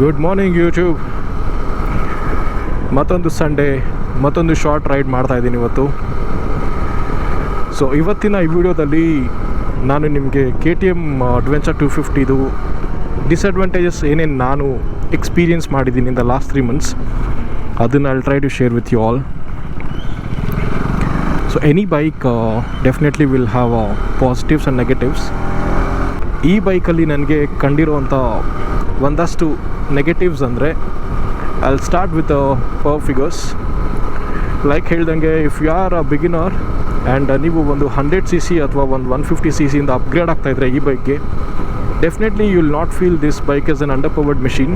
Good morning YouTube ಮತ್ತೊಂದು Sunday ಮತ್ತೊಂದು short ride ಮಾಡ್ತಾ ಇದ್ದೀನಿ ಇವತ್ತು. ಸೊ ಇವತ್ತಿನ ಈ ವಿಡಿಯೋದಲ್ಲಿ ನಾನು ನಿಮಗೆ K T M adventure two ಫಿಫ್ಟಿದು disadvantages ಏನೇನು ನಾನು ಎಕ್ಸ್ಪೀರಿಯನ್ಸ್ ಮಾಡಿದ್ದೀನಿ in the last three months ಅದನ್ನು I try to share with you all so any bike definitely will have positives and negatives ಈ ಬೈಕಲ್ಲಿ ನನಗೆ ಕಂಡಿರುವಂಥ ಒಂದಷ್ಟು ನೆಗೆಟಿವ್ಸ್ ಅಂದರೆ I start with power figures like ಹೇಳ್ದಂಗೆ if you are a beginner and ನೀವು ಒಂದು ಹಂಡ್ರೆಡ್ ಸಿ ಸಿ ಅಥವಾ ಒಂದು ಒನ್ ಫಿಫ್ಟಿ ಸಿ ಸಿಯಿಂದ ಅಪ್ಗ್ರೇಡ್ ಆಗ್ತಾಯಿದ್ರೆ ಈ ಬೈಕ್ಗೆ definitely you will not feel this bike is an under powered machine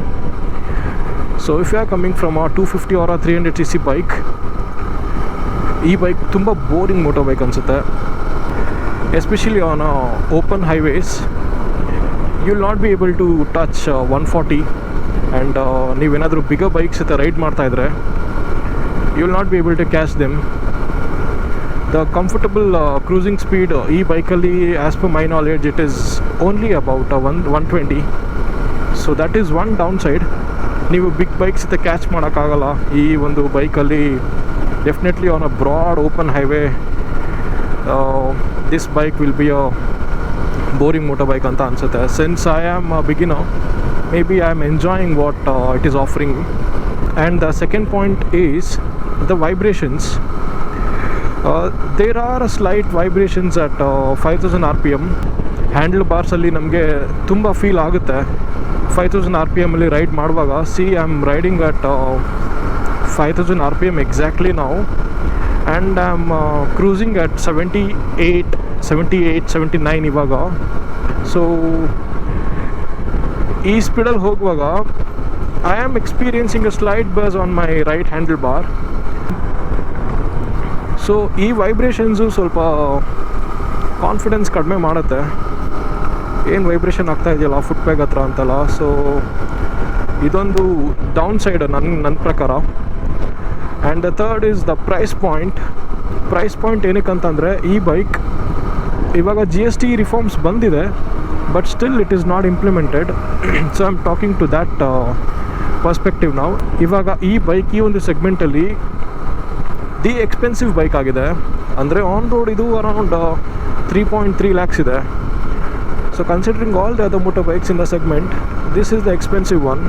so if you are coming from a two fifty or three hundred C C bike ಈ bike ತುಂಬ boring Moto bike ಅನಿಸುತ್ತೆ especially on open highways you will not be able to touch one forty and ನೀವೇನಾದರೂ big bikes ಜೊತೆ ride ಮಾಡ್ತಾಯಿದ್ರೆ you will not be able to catch them the comfortable cruising speed ಈ ಬೈಕಲ್ಲಿ as per my knowledge it is only about one one twenty so that is one downside ನೀವು big bikes ಜೊತೆ catch ಮಾಡೋಕ್ಕಾಗಲ್ಲ. ಈ ಒಂದು ಬೈಕಲ್ಲಿ definitely on a broad open highway this bike will be a boring motorbike ಅಂತ ಅನಿಸುತ್ತೆ. Since I am beginner maybe I am enjoying what it is offering and the second point is the vibrations there are slight vibrations at five thousand R P M handle ಬಾರ್ಸಲ್ಲಿ ನಮಗೆ ತುಂಬ feel ಆಗುತ್ತೆ. Five thousand R P ಎಮ್ಮಲ್ಲಿ ride ಮಾಡುವಾಗ see I am riding at five thousand R P M exactly ನಾವು and I am cruising at seventy eight seventy eight seventy nine ಇವಾಗ. So ಈ ಸ್ಪೀಡಲ್ಲಿ ಹೋಗುವಾಗ I am experiencing a slight buzz on my right handlebar so ಈ vibrations ಸ್ವಲ್ಪ confidence ಕಡಿಮೆ ಮಾಡುತ್ತೆ. ಏನು ವೈಬ್ರೇಷನ್ ಆಗ್ತಾ ಇದೆಯಲ್ಲ ಫುಟ್ ಬ್ಯಾಗ್ ಹತ್ರ ಅಂತಲ್ಲ. ಸೊ ಇದೊಂದು ಡೌನ್ ಸೈಡ್ ನನ್ನ ನನ್ನ ಪ್ರಕಾರ. And the third is the price point price point ಏನಕ್ಕೆ ಅಂತಂದರೆ ಈ ಬೈಕ್ ಇವಾಗ ಜಿ ಎಸ್ ಟಿ ರಿಫಾರ್ಮ್ಸ್ ಬಂದಿದೆ. But still it is not implemented so, i'm talking to that perspective ನಾವು ಇವಾಗ ಈ ಬೈಕ್ ಈ ಒಂದು ಸೆಗ್ಮೆಂಟಲ್ಲಿ ದಿ ಎಕ್ಸ್ಪೆನ್ಸಿವ್ ಬೈಕ್ ಆಗಿದೆ. ಅಂದರೆ ಆನ್ ರೋಡ್ ಇದು around three point three lakhs ಇದೆ. So considering all the other motor bikes in the segment this is the expensive one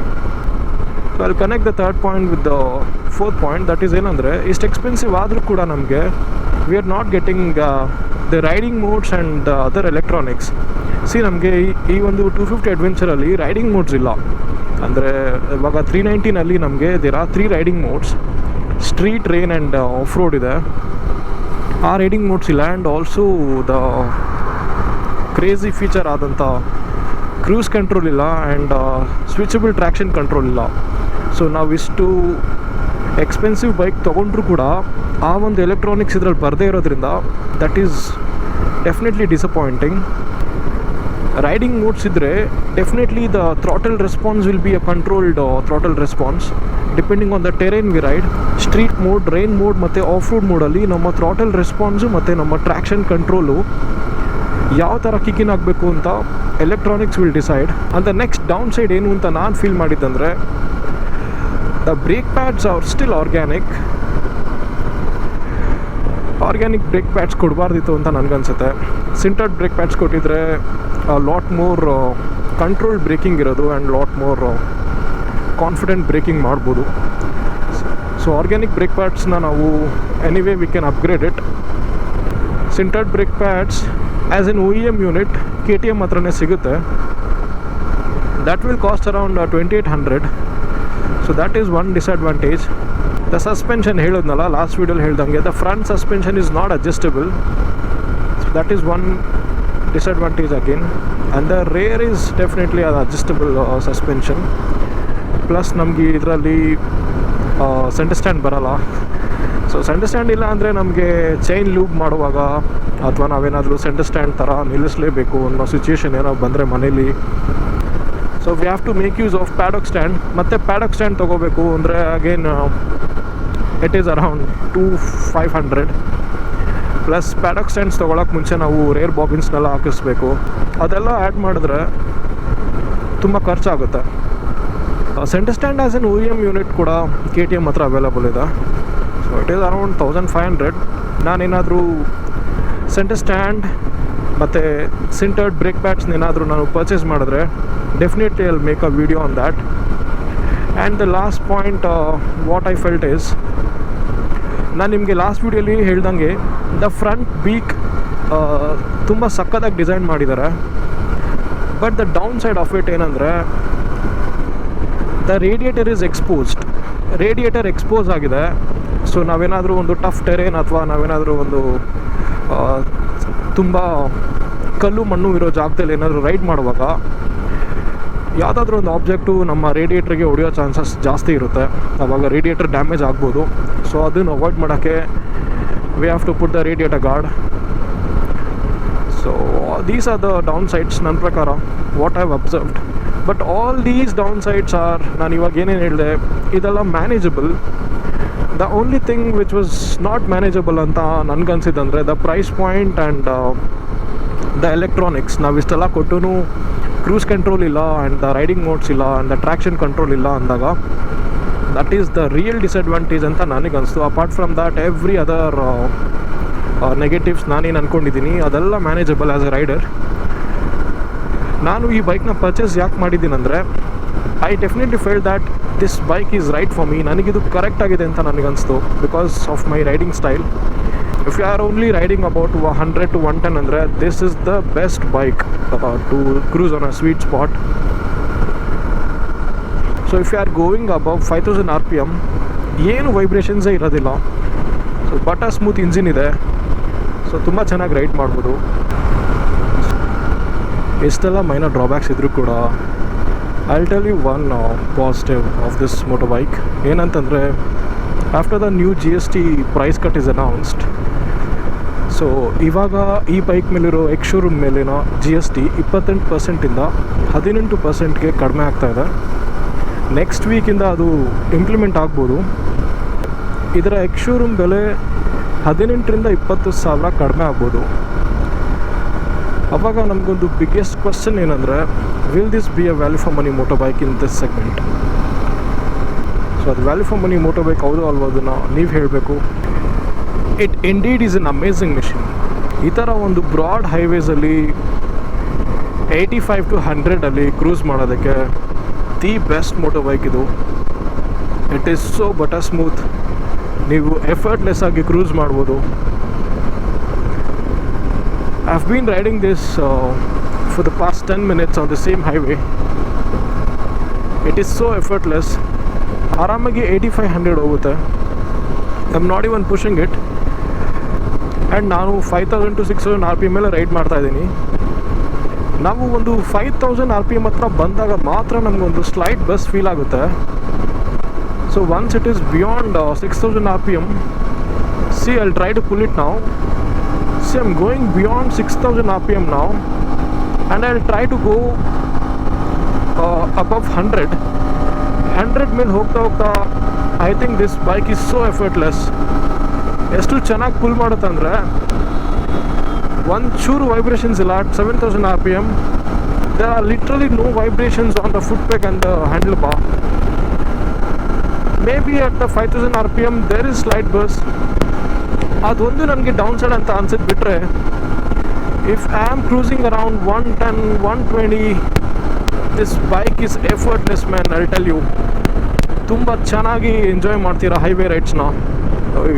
so ಅಲ್ಲಿ connect the third point with the fourth point that is ಏನಂದರೆ, ಇಷ್ಟು expensive ಆದರೂ ಕೂಡ ನಮಗೆ we are not getting the riding modes and other electronics see ನಮಗೆ ಈ ಒಂದು two fifty ಅಡ್ವೆಂಚರಲ್ಲಿ ರೈಡಿಂಗ್ ಮೋಡ್ಸ್ ಇಲ್ಲ. ಅಂದರೆ, ಇವಾಗ ತ್ರೀ ನೈಂಟಿನಲ್ಲಿ ನಮಗೆ there are three riding modes street rain and off road ಇದೆ. ಆ ರೈಡಿಂಗ್ ಮೋಡ್ಸ್ ಇಲ್ಲ. And also the crazy feature ಆದಂಥ ಕ್ರೂಸ್ ಕಂಟ್ರೋಲ್ ಇಲ್ಲ. ಆ್ಯಂಡ್ ಸ್ವಿಚಬಲ್ ಟ್ರ್ಯಾಕ್ಷನ್ ಕಂಟ್ರೋಲ್ ಇಲ್ಲ. ಸೊ ನಾವಿಷ್ಟು ಎಕ್ಸ್ಪೆನ್ಸಿವ್ ಬೈಕ್ ತೊಗೊಂಡ್ರೂ ಕೂಡ ಆ ಒಂದು ಎಲೆಕ್ಟ್ರಾನಿಕ್ಸ್ ಇದರಲ್ಲಿ ಬರದೇ ಇರೋದ್ರಿಂದ that is definitely disappointing riding modes ಇದ್ದರೆ definitely the throttle response will be a controlled throttle response depending on the terrain we ride street mode rain mode ಮತ್ತು ಆಫ್ ರೋಡ್ ಮೋಡಲ್ಲಿ ನಮ್ಮ ಥ್ರಾಟಲ್ ರೆಸ್ಪಾನ್ಸು ಮತ್ತು ನಮ್ಮ traction control ಯಾವ ಥರ ಕಿಕ್ಕಿನ್ ಆಗಬೇಕು ಅಂತ ಎಲೆಕ್ಟ್ರಾನಿಕ್ಸ್ ವಿಲ್ ಡಿಸೈಡ್ ಅಂತ ನೆಕ್ಸ್ಟ್ ಡೌನ್ ಸೈಡ್ ಏನು ಅಂತ ನಾನು feel ಮಾಡಿದ್ದಂದರೆ the brake pads are still organic organic brake pads ಕೊಡಬಾರ್ದಿತ್ತು ಅಂತ ನನಗನ್ಸುತ್ತೆ. ಸಿಂಟರ್ಡ್ ಬ್ರೇಕ್ ಪ್ಯಾಡ್ಸ್ ಕೊಟ್ಟಿದ್ರೆ ಲಾಟ್ ಮೋರ್ ಕಂಟ್ರೋಲ್ ಬ್ರೇಕಿಂಗ್ ಇರೋದು and lot more confident braking ಮಾಡ್ಬೋದು. ಸೊ ಆರ್ಗ್ಯಾನಿಕ್ ಬ್ರೇಕ್ ಪ್ಯಾಡ್ಸ್ನ ನಾವು anyway we can upgrade it sintered brake pads as N O E M unit K T M ಹತ್ರನೇ ಸಿಗುತ್ತೆ. That will cost around twenty eight hundred so that is one disadvantage the suspension ಹೇಳೋದ್ನಲ್ಲ last ವೀಡಿಯೋಲಿ ಹೇಳ್ದಂಗೆ the front suspension is not adjustable that is one disadvantage again and the rear is definitely ಅದು adjustable suspension plus ನಮಗೆ ಇದರಲ್ಲಿ centre stand ಬರಲ್ಲ. So centre stand ಇಲ್ಲ ಅಂದರೆ ನಮಗೆ chain loop ಮಾಡುವಾಗ ಅಥವಾ ನಾವೇನಾದರೂ ಸೆಂಟರ್ ಸ್ಟ್ಯಾಂಡ್ ಥರ ನಿಲ್ಲಿಸಲೇಬೇಕು ಅನ್ನೋ ಸಿಚುಯೇಷನ್ ಏನೋ ಬಂದರೆ ಮನೇಲಿ so we have to make use of paddock stand ಮತ್ತು ಪ್ಯಾಡಕ್ ಸ್ಟ್ಯಾಂಡ್ ತೊಗೋಬೇಕು ಅಂದರೆ again it is around two five hundred plus paddock stands ತೊಗೊಳಕ್ಕೆ ಮುಂಚೆ ನಾವು ರೇರ್ ಬಾಬಿನ್ಸ್ನೆಲ್ಲ ಹಾಕಿಸ್ಬೇಕು. ಅದೆಲ್ಲ ಆ್ಯಡ್ ಮಾಡಿದ್ರೆ ತುಂಬ ಖರ್ಚಾಗುತ್ತೆ. Centre stand as an O M unit ಕೂಡ ಕೆ ಟಿ ಎಂ ಹತ್ರ ಅವೈಲಬಲ್ ಇದೆ. So it is around thousand five hundred ನಾನೇನಾದರೂ ಸೆಂಟರ್ ಸ್ಟ್ಯಾಂಡ್ ಮತ್ತು ಸಿಂಟರ್ಡ್ ಬ್ರೇಕ್ ಪ್ಯಾಡ್ಸ್ನ ಏನಾದರೂ ನಾನು ಪರ್ಚೇಸ್ ಮಾಡಿದ್ರೆ definitely I'll make a video on that and the last point what I felt is ನಾನು ನಿಮಗೆ ಲಾಸ್ಟ್ ವೀಡಿಯೋಲಿ ಹೇಳ್ದಂಗೆ ದ ಫ್ರಂಟ್ ಬೀಕ್ ತುಂಬ ಸಕ್ಕತ್ತಾಗಿ ಡಿಸೈನ್ ಮಾಡಿದ್ದಾರೆ but the downside of it ಏನಂದರೆ the radiator is exposed radiator expose ಆಗಿದೆ. So ನಾವೇನಾದರೂ ಒಂದು ಟಫ್ ಟೆರೇನ್ ಅಥವಾ ನಾವೇನಾದರೂ ಒಂದು ತುಂಬ ಕಲ್ಲು ಮಣ್ಣು ಇರೋ ಜಾಗದಲ್ಲಿ ಏನಾದರೂ ರೈಡ್ ಮಾಡುವಾಗ ಯಾವುದಾದ್ರೂ ಒಂದು ಆಬ್ಜೆಕ್ಟು ನಮ್ಮ ರೇಡಿಯೇಟ್ರಿಗೆ ಹೊಡೆಯೋ ಚಾನ್ಸಸ್ ಜಾಸ್ತಿ ಇರುತ್ತೆ. ಆವಾಗ ರೇಡಿಯೇಟರ್ ಡ್ಯಾಮೇಜ್ ಆಗ್ಬೋದು. ಸೊ ಅದನ್ನು ಅವಾಯ್ಡ್ ಮಾಡೋಕ್ಕೆ we have to put the radiator guard so these are the downsides ನನ್ನ ಪ್ರಕಾರ what I've observed but all these downsides are ನಾನು ಇವಾಗ ಏನೇನು ಹೇಳಿದೆ, ಇದೆಲ್ಲ manageable the only thing which was not manageable ಅಂತ ನನಗನ್ಸಿದ್ದಂದರೆ the price point and the electronics ನಾವು ಇಷ್ಟೆಲ್ಲ ಕೊಟ್ಟು ಕ್ರೂಸ್ ಕಂಟ್ರೋಲ್ ಇಲ್ಲ ಆ್ಯಂಡ್ ದ ರೈಡಿಂಗ್ ಮೋಡ್ಸ್ ಇಲ್ಲ ಆ್ಯಂಡ್ ದ ಟ್ರ್ಯಾಕ್ಷನ್ ಕಂಟ್ರೋಲ್ ಇಲ್ಲ ಅಂದಾಗ that is the real disadvantage ಅಂತ ನನಗೆ ಅನಿಸ್ತು. Apart from that every other negatives ನಾನೇನು ಅಂದ್ಕೊಂಡಿದ್ದೀನಿ ಅದೆಲ್ಲ ಮ್ಯಾನೇಜಬಲ್ ಆ್ಯಸ್ ಎ ರೈಡರ್ ನಾನು ಈ ಬೈಕ್ನ ಪರ್ಚೇಸ್ ಯಾಕೆ ಮಾಡಿದ್ದೀನಿ ಅಂದರೆ I definitely feel that this bike is right for me ನನಗಿದು ಕರೆಕ್ಟ್ ಆಗಿದೆ ಅಂತ ನನಗನ್ನಿಸ್ತು because of my riding style if you are only riding about hundred to one ten ಅಂದರೆ this is the best bike to cruise on a sweet spot so if you are going above five thousand R P M ಏನು ವೈಬ್ರೇಷನ್ಸೇ ಇರೋದಿಲ್ಲ. So butter smooth engine ಇದೆ. So ತುಂಬ ಚೆನ್ನಾಗಿ ride ಮಾಡ್ಬೋದು. ಎಷ್ಟೆಲ್ಲ minor drawbacks ಇದ್ದರೂ ಕೂಡ I tell you one positive of this moto bike ಏನಂತಂದರೆ after the new G S T price cut is announced so ಇವಾಗ ಈ ಬೈಕ್ ಮೇಲಿರೋ ಎಕ್ಸ್ ಶೋರೂಮ್ ಮೇಲಿನ ಜಿ ಎಸ್ ಟಿ ಇಪ್ಪತ್ತೆಂಟು ಪರ್ಸೆಂಟಿಂದ ಹದಿನೆಂಟು ಪರ್ಸೆಂಟ್ಗೆ ಕಡಿಮೆ ಆಗ್ತಾ ಇದೆ. ನೆಕ್ಸ್ಟ್ ವೀಕಿಂದ ಅದು ಇಂಪ್ಲಿಮೆಂಟ್ ಆಗ್ಬೋದು. ಇದರ ಎಕ್ ಶೋರೂಮ್ ಬೆಲೆ ಹದಿನೆಂಟರಿಂದ ಇಪ್ಪತ್ತು ಸಾವಿರ ಕಡಿಮೆ ಆಗ್ಬೋದು. ಅವಾಗ ನಮಗೊಂದು ಬಿಗ್ಗೆಸ್ಟ್ ಕ್ವಶನ್ ಏನಂದರೆ will this be a value for money motorbike in this segment so ಅದು value for money moto bike ಹೌದು ಅಲ್ವ ಅದನ್ನು ನೀವು ಹೇಳಬೇಕು. It indeed is an amazing machine ಈ ಥರ ಒಂದು ಬ್ರಾಡ್ ಹೈವೇಸಲ್ಲಿ ಏಯ್ಟಿ ಫೈವ್ ಟು ಹಂಡ್ರೆಡಲ್ಲಿ ಕ್ರೂಸ್ ಮಾಡೋದಕ್ಕೆ ದಿ ಬೆಸ್ಟ್ ಮೋಟೋ ಬೈಕ್ ಇದು. It is so butter smooth ನೀವು ಎಫರ್ಟ್ಲೆಸ್ ಆಗಿ ಕ್ರೂಸ್ ಮಾಡ್ಬೋದು. I have been riding this for the past ten minutes on the same highway it is so effortless ಆರಾಮಾಗಿ eighty five hundred ಹೋಗುತ್ತೆ. I am not even it and ನಾನು five thousand to six thousand R P ಮೇಲೆ ride ಮಾಡ್ತಾ ಇದ್ದೀನಿ. ನಾವು ಒಂದು five thousand R P M ಹತ್ರ ಬಂದಾಗ ಮಾತ್ರ ನಮಗೊಂದು ಸ್ಲೈಟ್ ಬಸ್ ಫೀಲ್ ಆಗುತ್ತೆ. So once it is beyond six thousand R P M see I try to pull it ನಾವು see I'm going beyond six thousand R P M ನಾವು and I try to go above hundred hundred ಮೇಲೆ ಹೋಗ್ತಾ ಹೋಗ್ತಾ I think this bike is so effortless ಎಷ್ಟು ಚೆನ್ನಾಗಿ pull ಮಾಡುತ್ತಂದರೆ ಒಂದು ಚೂರು ವೈಬ್ರೇಷನ್ಸ್ ಇಲ್ಲ seven thousand R P M there are literally no vibrations on the foot peg and the handlebar maybe at the five thousand R P M there is slight buzz ಅದೊಂದು ನನಗೆ down side ಅಂತ ಅನ್ಸಿದ್ದು ಬಿಟ್ಟರೆ am cruising around one ten one twenty this bike is effortless man I tell you ತುಂಬ ಚೆನ್ನಾಗಿ enjoy ಮಾಡ್ತೀರಾ highway ರೈಡ್ಸ್ನ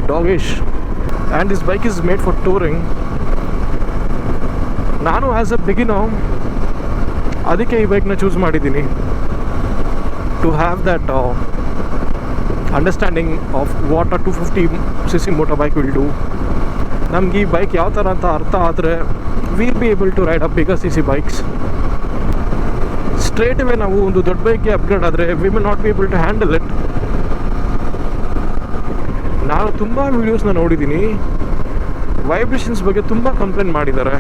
ಡಾಗಿಶ್ and this bike is made for touring ನಾನು ಆ್ಯಸ್ ಅ ಬಿಗಿನೋ ಅದಕ್ಕೆ ಈ ಬೈಕ್ನ ಚೂಸ್ ಮಾಡಿದ್ದೀನಿ. To have that understanding of what a two fifty C C motorbike will do ನಮ್ಗೆ ಈ ಬೈಕ್ ಯಾವ ಥರ ಅಂತ ಅರ್ಥ ಆದರೆ will be able to ride up big C C bikes straight way ನಾವು ಒಂದು ದೊಡ್ಡ ಬೈಕ್ಗೆ ಅಪ್ಗ್ರೇಡ್ ಆದರೆ we will not be able to handle it ನಾನು ತುಂಬ ವೀಡಿಯೋಸ್ನ ನೋಡಿದ್ದೀನಿ ವೈಬ್ರೇಷನ್ಸ್ ಬಗ್ಗೆ ತುಂಬ ಕಂಪ್ಲೇಂಟ್ ಮಾಡಿದ್ದಾರೆ.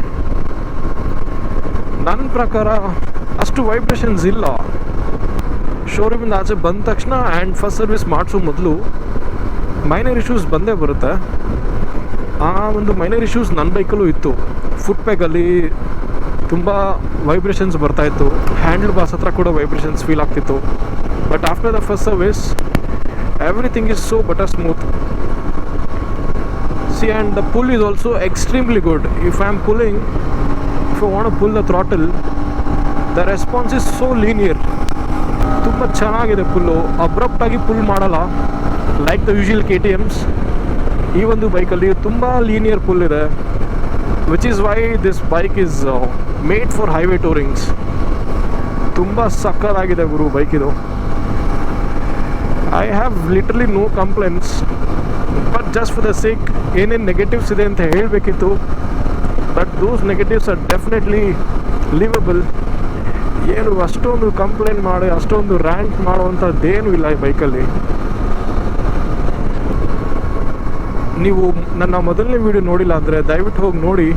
ನನ್ನ ಪ್ರಕಾರ ಅಷ್ಟು ವೈಬ್ರೇಷನ್ಸ್ ಇಲ್ಲ. ಶೋರೂಮಿಂದ ಆಚೆ ಬಂದ ತಕ್ಷಣ ಆ್ಯಂಡ್ ಫಸ್ಟ್ ಸರ್ವಿಸ್ ಮಾಡಿಸೋ ಮೊದಲು ಮೈನರ್ ಇಶ್ಯೂಸ್ ಬಂದೇ ಬರುತ್ತೆ. ಆ ಒಂದು ಮೈನರ್ ಇಶ್ಯೂಸ್ ನನ್ನ ಬೈಕಲ್ಲೂ ಇತ್ತು. ಫುಟ್ ಪ್ಯಾಗಲ್ಲಿ ತುಂಬ ವೈಬ್ರೇಷನ್ಸ್ ಬರ್ತಾಯಿತ್ತು ಹ್ಯಾಂಡಲ್ ಬಾಸ್ ಹತ್ರ ಕೂಡ ವೈಬ್ರೇಷನ್ಸ್ ಫೀಲ್ ಆಗ್ತಿತ್ತು. But after the first service everything is so butter smooth see and the pull is also extremely good if I am pulling if I want pull the throttle the response is so linear ತುಂಬ ಚೆನ್ನಾಗಿದೆ pull ಅಬ್ರಪ್ಟಾಗಿ pull ಮಾಡಲ್ಲ. Like the usual K T Ms ಈ ಒಂದು ಬೈಕಲ್ಲಿ ತುಂಬ linear pull ಇದೆ which is why this bike is made for highway tourings ತುಂಬ ಸಕ್ಕತ್ತಾಗಿದೆ ಗುರು ಬೈಕ್ ಇದು. I have literally no complaints but just for the sake ಏನೇನು ನೆಗೆಟಿವ್ಸ್ ಇದೆ ಅಂತ ಹೇಳಬೇಕಿತ್ತು but those negatives are definitely livable ಏನು ಅಷ್ಟೊಂದು ಕಂಪ್ಲೇಂಟ್ ಮಾಡಿ, ಅಷ್ಟೊಂದು ರ್ಯಾಂಕ್ ಮಾಡುವಂಥದ್ದೇನೂ ಇಲ್ಲ ಈ ಬೈಕಲ್ಲಿ ನೀವು ನನ್ನ ಮೊದಲನೇ ವಿಡಿಯೋ ನೋಡಿಲ್ಲ ಅಂದರೆ ದಯವಿಟ್ಟು ಹೋಗಿ ನೋಡಿ.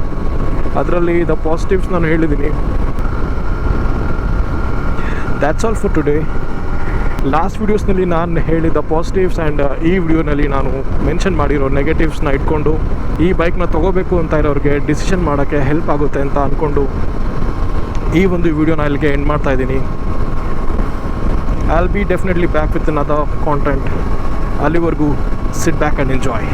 ಅದರಲ್ಲಿ ದ ಪಾಸಿಟಿವ್ಸ್ ನಾನು ಹೇಳಿದ್ದೀನಿ. That's all for today last ವೀಡಿಯೋಸ್ನಲ್ಲಿ ನಾನು ಹೇಳಿದ ಪಾಸಿಟಿವ್ಸ್ ಆ್ಯಂಡ್ ಈ ವಿಡಿಯೋನಲ್ಲಿ ನಾನು ಮೆನ್ಷನ್ ಮಾಡಿರೋ ನೆಗೆಟಿವ್ಸ್ನ ಇಟ್ಕೊಂಡು, ಈ ಬೈಕ್ನ ತೊಗೋಬೇಕು ಅಂತ ಇರೋರಿಗೆ ಡಿಸಿಷನ್ ಮಾಡೋಕ್ಕೆ ಹೆಲ್ಪ್ ಆಗುತ್ತೆ ಅಂತ ಅಂದ್ಕೊಂಡು ಈ ಒಂದು ವಿಡಿಯೋನ ಇಲ್ಲಿಗೆ ಎಂಡ್ ಮಾಡ್ತಾ ಇದ್ದೀನಿ. I will be definitely back with other content ಅಲ್ಲಿವರೆಗೂ ಸಿಟ್ ಬ್ಯಾಕ್ ಆ್ಯಂಡ್ ಎಂಜಾಯ್